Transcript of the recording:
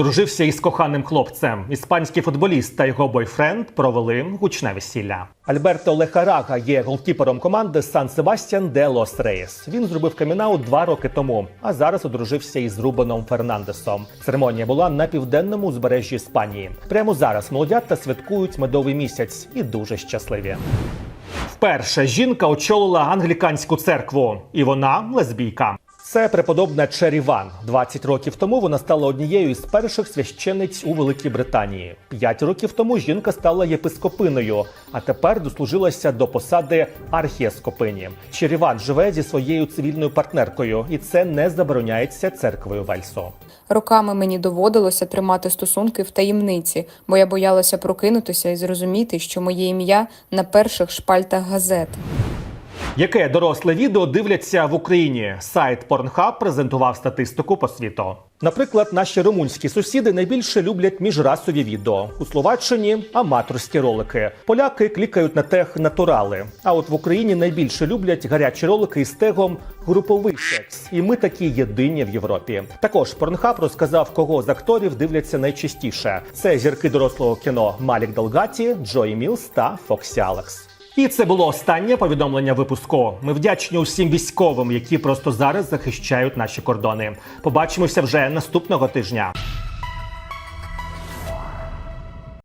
Дружився із коханим хлопцем. Іспанський футболіст та його бойфренд провели гучне весілля. Альберто Лехарага є голкіпером команди Сан Себастьян де Лос Рейс. Він зробив камінаут два роки тому, а зараз одружився із Рубеном Фернандесом. Церемонія була на південному узбережжі Іспанії. Прямо зараз молодята святкують медовий місяць і дуже щасливі. Вперше жінка очолила англіканську церкву, і вона лесбійка. Це преподобна Чері Ван. 20 років тому вона стала однією із перших священиць у Великій Британії. П'ять років тому жінка стала єпископиною, а тепер дослужилася до посади архієскопині. Чері Ван живе зі своєю цивільною партнеркою, і це не забороняється церквою Вельсу. Роками мені доводилося тримати стосунки в таємниці, бо я боялася прокинутися і зрозуміти, що моє ім'я на перших шпальтах газет. Яке доросле відео дивляться в Україні? Сайт Pornhub презентував статистику по світу. Наприклад, наші румунські сусіди найбільше люблять міжрасові відео. У Словаччині аматорські ролики. Поляки клікають на тех натурали. А от в Україні найбільше люблять гарячі ролики із тегом груповий секс. І ми такі єдині в Європі. Також Pornhub розказав, кого з акторів дивляться найчастіше. Це зірки дорослого кіно Малік Далгаті, Джої Мілс та Фоксі Алекс. І це було останнє повідомлення випуску. Ми вдячні усім військовим, які просто зараз захищають наші кордони. Побачимося вже наступного тижня.